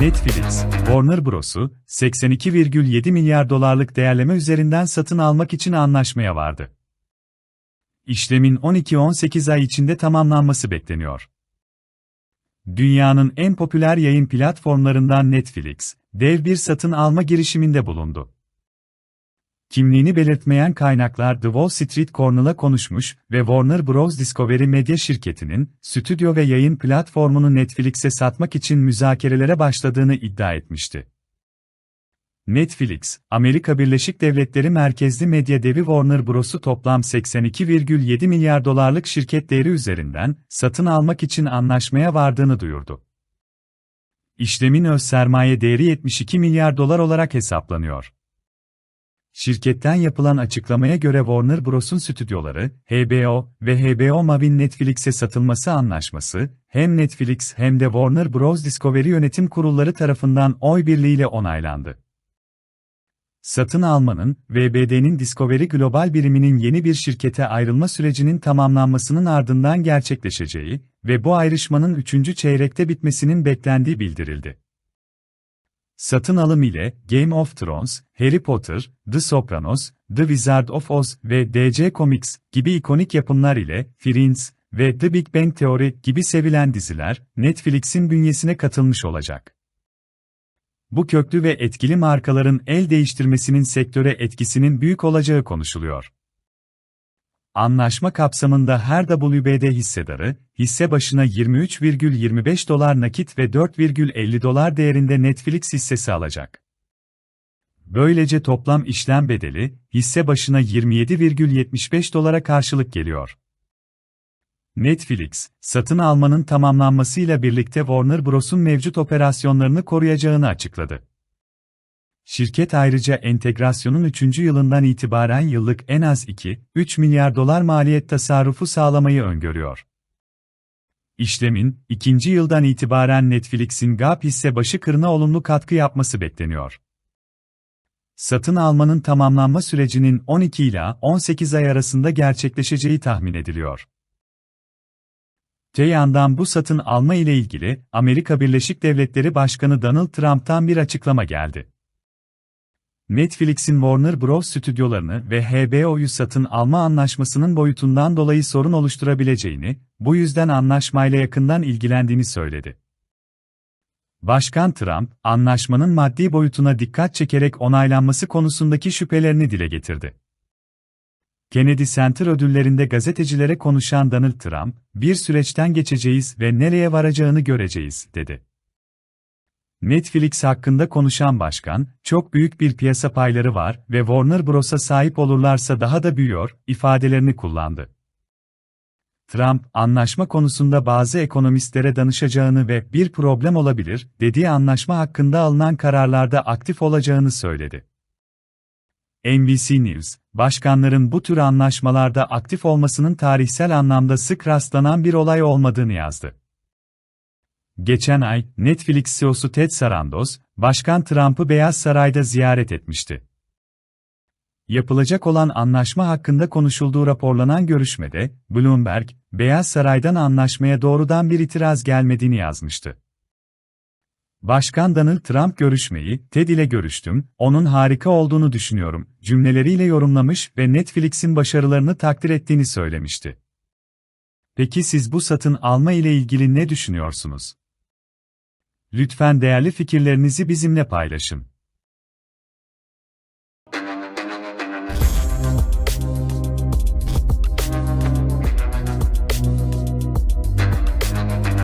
Netflix, Warner Bros'u 82,7 milyar dolarlık değerleme üzerinden satın almak için anlaşmaya vardı. İşlemin 12-18 ay içinde tamamlanması bekleniyor. Dünyanın en popüler yayın platformlarından Netflix, dev bir satın alma girişiminde bulundu. Kimliğini belirtmeyen kaynaklar The Wall Street Journal'a konuşmuş ve Warner Bros. Discovery Media şirketinin, stüdyo ve yayın platformunu Netflix'e satmak için müzakerelere başladığını iddia etmişti. Netflix, Amerika Birleşik Devletleri merkezli medya devi Warner Bros'u toplam 82,7 milyar dolarlık şirket değeri üzerinden satın almak için anlaşmaya vardığını duyurdu. İşlemin öz sermaye değeri 72 milyar dolar olarak hesaplanıyor. Şirketten yapılan açıklamaya göre Warner Bros'un stüdyoları, HBO ve HBO Mav'in Netflix'e satılması anlaşması, hem Netflix hem de Warner Bros. Discovery yönetim kurulları tarafından oy birliğiyle onaylandı. Satın almanın, VBD'nin Discovery Global biriminin yeni bir şirkete ayrılma sürecinin tamamlanmasının ardından gerçekleşeceği ve bu ayrışmanın üçüncü çeyrekte bitmesinin beklendiği bildirildi. Satın alım ile Game of Thrones, Harry Potter, The Sopranos, The Wizard of Oz ve DC Comics gibi ikonik yapımlar ile Friends ve The Big Bang Theory gibi sevilen diziler Netflix'in bünyesine katılmış olacak. Bu köklü ve etkili markaların el değiştirmesinin sektöre etkisinin büyük olacağı konuşuluyor. Anlaşma kapsamında her WBD hissedarı, hisse başına 23,25 dolar nakit ve 4,50 dolar değerinde Netflix hissesi alacak. Böylece toplam işlem bedeli, hisse başına 27,75 dolara karşılık geliyor. Netflix, satın almanın tamamlanmasıyla birlikte Warner Bros'un mevcut operasyonlarını koruyacağını açıkladı. Şirket ayrıca entegrasyonun 3. yılından itibaren yıllık en az 2-3 milyar dolar maliyet tasarrufu sağlamayı öngörüyor. İşlemin, ikinci yıldan itibaren Netflix'in GAAP hisse başı kırına olumlu katkı yapması bekleniyor. Satın almanın tamamlanma sürecinin 12 ila 18 ay arasında gerçekleşeceği tahmin ediliyor. Te yandan bu satın alma ile ilgili Amerika Birleşik Devletleri Başkanı Donald Trump'tan bir açıklama geldi. Netflix'in Warner Bros. stüdyolarını ve HBO'yu satın alma anlaşmasının boyutundan dolayı sorun oluşturabileceğini, bu yüzden anlaşmayla yakından ilgilendiğini söyledi. Başkan Trump, anlaşmanın maddi boyutuna dikkat çekerek onaylanması konusundaki şüphelerini dile getirdi. Kennedy Center ödüllerinde gazetecilere konuşan Donald Trump, bir süreçten geçeceğiz ve nereye varacağını göreceğiz, dedi. Netflix hakkında konuşan başkan, çok büyük bir piyasa payları var ve Warner Bros'a sahip olurlarsa daha da büyüyor, ifadelerini kullandı. Trump, anlaşma konusunda bazı ekonomistlere danışacağını ve bir problem olabilir, dediği anlaşma hakkında alınan kararlarda aktif olacağını söyledi. NBC News, başkanların bu tür anlaşmalarda aktif olmasının tarihsel anlamda sık rastlanan bir olay olmadığını yazdı. Geçen ay, Netflix CEO'su Ted Sarandos, Başkan Trump'ı Beyaz Saray'da ziyaret etmişti. Yapılacak olan anlaşma hakkında konuşulduğu raporlanan görüşmede, Bloomberg, Beyaz Saray'dan anlaşmaya doğrudan bir itiraz gelmediğini yazmıştı. Başkan Donald Trump görüşmeyi, Ted ile görüştüm, onun harika olduğunu düşünüyorum, cümleleriyle yorumlamış ve Netflix'in başarılarını takdir ettiğini söylemişti. Peki siz bu satın alma ile ilgili ne düşünüyorsunuz? Lütfen değerli fikirlerinizi bizimle paylaşın.